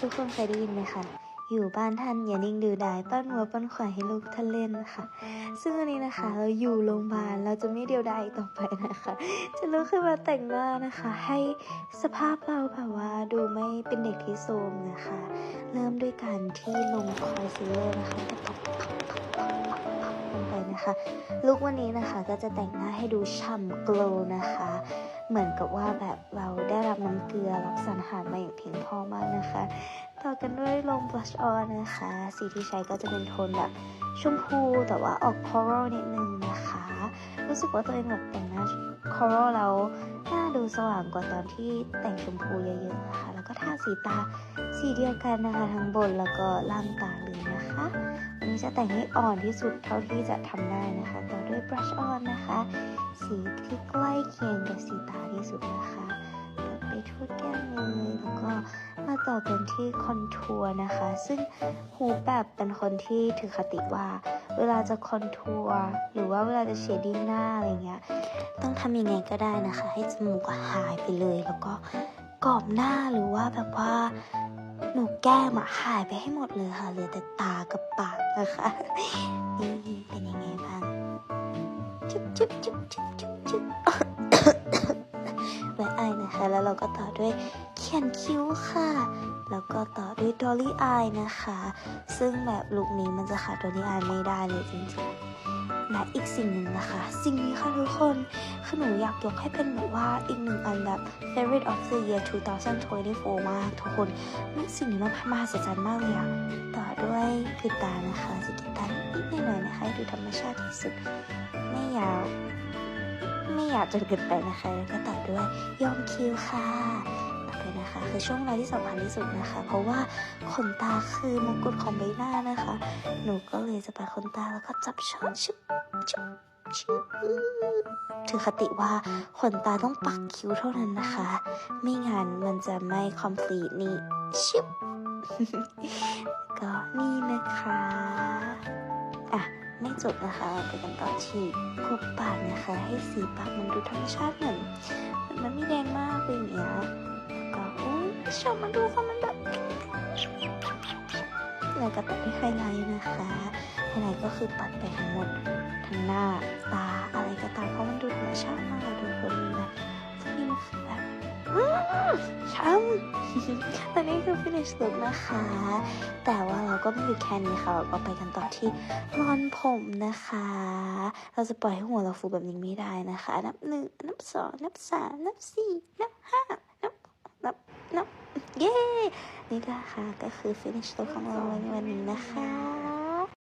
ทุกคนเคยได้ยินไหมคะ อยู่บ้านท่านอย่านิ่งดูดายปั้นหัวปั้นขวายให้ลูกท่านเล่นค่ะ ซึ่งวันนี้นะคะ เราอยู่โรงพยาบาลเราจะไม่เดียวดายอีกต่อไปนะคะ จะลุกขึ้นมาแต่งหน้านะคะ ให้สภาพเราแบบว่าดูไม่เป็นเด็กที่โทมนะคะ เริ่มด้วยการที่ลงคอนซีลเลอร์นะคะตบลงไปนะคะ ลุกวันนี้นะคะก็จะแต่งหน้าให้ดูฉ่ำโกลนะคะ เหมือนกับว่าแบบเราได้รับน้ำเกลือรับสารอาหารมาอย่างเพียงพอมากนะคะ ต่อกันด้วยลง blush on นะคะ สีที่ใช้ก็จะเป็นโทนแบบชมพูแต่ว่าออก coral นิดนึงนะคะ รู้สึกว่าตัวเองแบบแต่งหน้า coral แล้วหน้าดูสว่างกว่าตอนที่แต่งชมพูเยอะๆนะคะ แล้วก็ทาสีตาสีเดียวกันนะคะทั้งบนแล้วก็ล่างตาเลยนะคะวันนี้จะแต่งให้อ่อนที่สุดเท่าที่จะทำได้นะคะ ต่อด้วย brush on นะคะ สีที่ใกล้เคียงกับสีตาที่สุดนะคะตัดไปทั่วแก้มเลยแล้วก็มาต่อกันที่คอนทัวร์นะคะ ซึ่งฮูแบบเป็นคนที่ถือคติว่า เวลาจะคอนทัวร์หรือว่าเวลาจะเชดดิ้งหน้าอะไรเงี้ยต้องทำยังไงก็ได้นะคะ ให้จมูกหายไปเลย แล้วก็กรอบหน้าหรือว่าแบบว่าหนูแก้มอะหายไปให้หมดเลยค่ะเหลือแต่ตากับปากนะคะนี่เป็น จุ๊บจุ๊บจุ๊บจุ๊บจุ๊บจุ๊บไว้อนะคะ แล้วเราก็ต่อด้วยเขียนคิ้วค่ะ แล้วก็ต่อด้วยดอลลี่อายนะคะ ซึ่งแบบลุคนี้มันจะขาดดอลลี่อายไม่ได้เลยจริงๆและอีกสิ่งหนึ่งนะคะ สิ่งนี้ค่ะทุกคน คือหนูอยากยกให้เป็นแบบว่าอีกหนึ่งอันแบบ favorite of the year 2024 มาก ทุกคนนี่สิ่งนี้มันมหัศจรรย์มากเลยอะต่อด้วยกึตานะคะสกิตานิดๆห น่อยนะคะให้ดูธรรมชาติที่สุด ไม่ยาว ไม่อยากจนเกินไปนะคะแล้วก็ต่อด้วยยอมคิ้วค่ะต่อไปนะคะ คือช่วงเวลาที่สำคัญที่สุดนะคะ เพราะว่าขนตาคือมงกุฎของใบหน้านะคะ หนูก็เลยจะไปขนตาแล้วก็จับช้อนชุบชุบชุบถือคติว่าขนตาต้องปักคิ้วเท่านั้นนะคะ ไม่งั้นมันจะไม่ complete นี่ชุบก็นี่นะคะ ไม่จบนะคะไปกันต่อที่กบปากนะคะ ให้สีปากมันดูธรรมชาติเหมือนมันไม่แดงมากเลยอย่างเงี้ยแล้วก็อุ้ยชอบมาดูค่ะมันแบบแล้วก็ตัดด้วยไฮไลท์นะคะไฮไลท์ก็คือปัดไปทั้งหมดทั้งหน้าตาอะไรก็ตามเพราะมันดูธรรมชาติมากอะทุกคนแบบนี่มันคือแบบ ช้ำและนี่คือ finish look นะคะ แต่ว่าเราก็ไม่หยุดแค่นี้ค่ะ เราก็ไปกันต่อที่รอนผมนะคะ เราจะปล่อยให้หัวเราฟูแบบนี้ไม่ได้นะคะ นับหนึ่ง นับสอง นับสาม นับสี่ นับห้า นับ นับ นับ เย้ นี่ก็ค่ะ ก็คือ finish look ของเราในวันนี้นะคะ